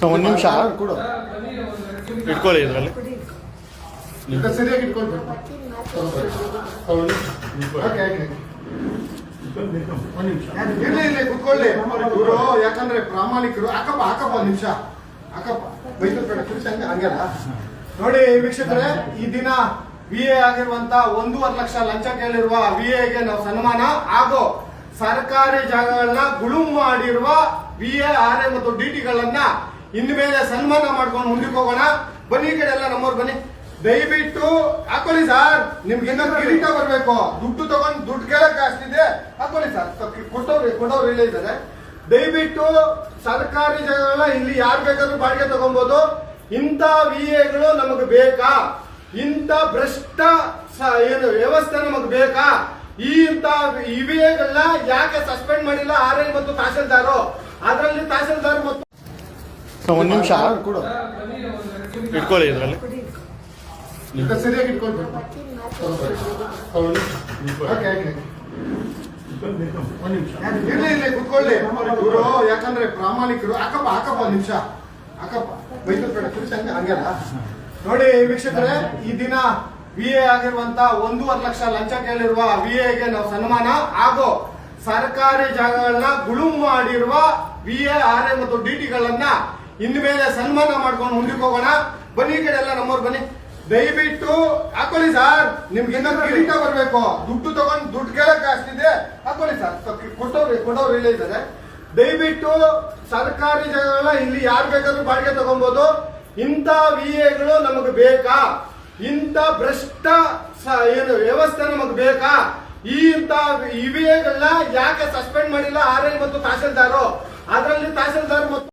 So ಒಂದು ನಿಮಿಷ. ಕೊಡು ಇಟ್ಕೊಳ್ಳಿ ಇದರಲ್ಲಿ. ಸರಿಯಾಗಿ ಇಟ್ಕೊಳ್ಬೇಕು. ಓಕೆ ಓಕೆ ಒಂದ್ ನಿಮಿಷ. ಇರ್ಲಿ ಇರ್ಲಿ ಕುತ್ಕೊಳ್ಳಿ. ಇವರು ಯಾಕಂದ್ರೆ ಪ್ರಾಮಾಣಿಕರು. ಹಾಕಪ್ಪ ಹಾಕಪ್ಪ ಒಂದ್ ನಿಮಿಷ. ಹಾಕಪ್ಪ. ಬೈತು ಬೇಡ ಹಂಗಲ್ಲ ಹಂಗೆ ನೋಡಿ ವೀಕ್ಷಕರೇ ಈ ದಿನ ವಿ ಎ ಆಗಿರುವಂತ ಒಂದೂವರೆ ಲಕ್ಷ ಲಂಚ ಕೇಳಿರುವ ವಿ ಎಗೆ ನಾವು ಸನ್ಮಾನ. ಹಾಗೂ ಸರ್ಕಾರಿ ಜಾಗಗಳನ್ನ ಗುಳುಂ ಮಾಡಿರುವ ವಿ ಎ ಆರ್ ಎ ಮತ್ತು ಡಿ ಟಿಗಳನ್ನ ಇನ್ಮೇಲೆ ಸನ್ಮಾನ ಮಾಡ್ಕೊಂಡು ಮುಂದಕ್ಕೆ ಹೋಗೋಣ. ಬನ್ನಿ ಕಡೆ ಎಲ್ಲ ನಮ್ಮವ್ರು ಬನ್ನಿ. ದಯವಿಟ್ಟು ಹಾಕೊಳ್ಳಿ ಸರ್. ನಿಮ್ಗೆ ಇನ್ನೂ ಕಿರೀಟ ಬರ್ಬೇಕು. ದುಡ್ಡು ತಗೊಂಡು ದುಡ್ಡು ಕೇಳಕ್ ಆಗ್ತಿದೆ. ಹಾಕೊಳ್ಳಿ ಸರ್. ಕೊಟ್ಟವ್ರು ಕೊಡೋರು ಇಲ್ಲೇ ಇದ್ದಾರೆ. ದಯವಿಟ್ಟು ಸರ್ಕಾರಿ ಜಾಗಗಳನ್ನ ಇಲ್ಲಿ ಯಾರು ಬೇಕಾದ್ರೂ ಬಾಡಿಗೆ ತಗೊಬಹುದು ಇಂಥ ವಿ ಎಗಳು ನಮಗೆ ಬೇಕಾ? ಇಂಥ ಭ್ರಷ್ಟ ಏನು ವ್ಯವಸ್ಥೆ ನಮಗೆ ಬೇಕಾ? ಈ ಇಂಥ ಇವಿಎಗಳನ್ನ ಯಾಕೆ ಸಸ್ಪೆಂಡ್ ಮಾಡಿಲ್ಲ ಆರ್ ಎಲ್ ಮತ್ತು ತಹಸೀಲ್ದಾರು? ಅದರಲ್ಲಿ ತಹಸೀಲ್ದಾರ್ ಮತ್ತು ಸೊ ಒಂದು ನಿಮಿಷ. ಕೊಡು. ಇಟ್ಕೊಳ್ಳಿ ಇದರಲ್ಲಿ. ಸರಿಯಾಗಿ ಇಟ್ಕೊಳ್ಬೇಕು ಓಕೆ ಓಕೆ. ಒಂದ್ ನಿಮಿಷ. ಇರ್ಲಿ ಇರ್ಲಿ ಕುತ್ಕೊಳ್ಳಿ. ಇವರು ಯಾಕಂದ್ರೆ ಪ್ರಾಮಾಣಿಕರು. ಹಾಕಪ್ಪ ಹಾಕಪ್ಪ ಒಂದ್ ನಿಮಿಷ. ಹಾಕಪ್ಪ ಬೈತು ಬೇಡ ಕುರ್ಚಿ ಹಂಗೆ ನೋಡಿ ವೀಕ್ಷಕರೇ ಈ ದಿನ ವಿ ಎ ಆಗಿರುವಂತ ಒಂದೂವರೆ ಲಕ್ಷ ಲಂಚ ಕೇಳಿರುವ ವಿ ಎಗೆ ನಾವು ಸನ್ಮಾನ. ಹಾಗೂ ಸರ್ಕಾರಿ ಜಾಗಗಳನ್ನ ಗುಳುಂ ಮಾಡಿರುವ ವಿ ಎ ಆರ್ ಎ ಮತ್ತು ಡಿ ಟಿಗಳನ್ನ ಇನ್ಮೇಲೆ ಸನ್ಮಾನ ಮಾಡ್ಕೊಂಡು ಮುಂದಕ್ಕೆ ಹೋಗೋಣ. ಬನ್ನಿ ಕಡೆ ಎಲ್ಲ ನಮ್ಮವ್ರು, ಬನ್ನಿ. ದಯವಿಟ್ಟು, ಹಾಕೊಳ್ಳಿ ಸರ್. ನಿಮ್ಗೆ ಇನ್ನೂ ಕಿರೀಟ ಬರ್ಬೇಕು. ದುಡ್ಡು ತಗೊಂಡು ದುಡ್ಡು ಕೇಳಕ್ ಆಗ್ತಿದೆ ಹಾಕೊಳ್ಳಿ ಸರ್. ಕೊಟ್ಟವ್ರು ಕೊಡೋರು ಇಲ್ಲೇ ಇದ್ದಾರೆ. ದಯವಿಟ್ಟು ಸರ್ಕಾರಿ ಜಾಗಗಳ ಇಲ್ಲಿ ಯಾರು ಬೇಕಾದ್ರೂ ಬಾಡಿಗೆ ತಗೊಬಹುದು ಇಂಥ ವಿ ಎಗಳು ನಮಗೆ ಬೇಕಾ? ಇಂಥ ಭ್ರಷ್ಟ ಏನು ವ್ಯವಸ್ಥೆ ನಮಗೆ ಬೇಕಾ? ಈ ಇಂಥ ಇವಿಎಗಳನ್ನ ಯಾಕೆ ಸಸ್ಪೆಂಡ್ ಮಾಡಿಲ್ಲ ಆರ್ ಎಲ್ ಮತ್ತು ತಹಸೀಲ್ದಾರು? ಅದರಲ್ಲಿ ತಹಸೀಲ್ದಾರ್ ಮತ್ತು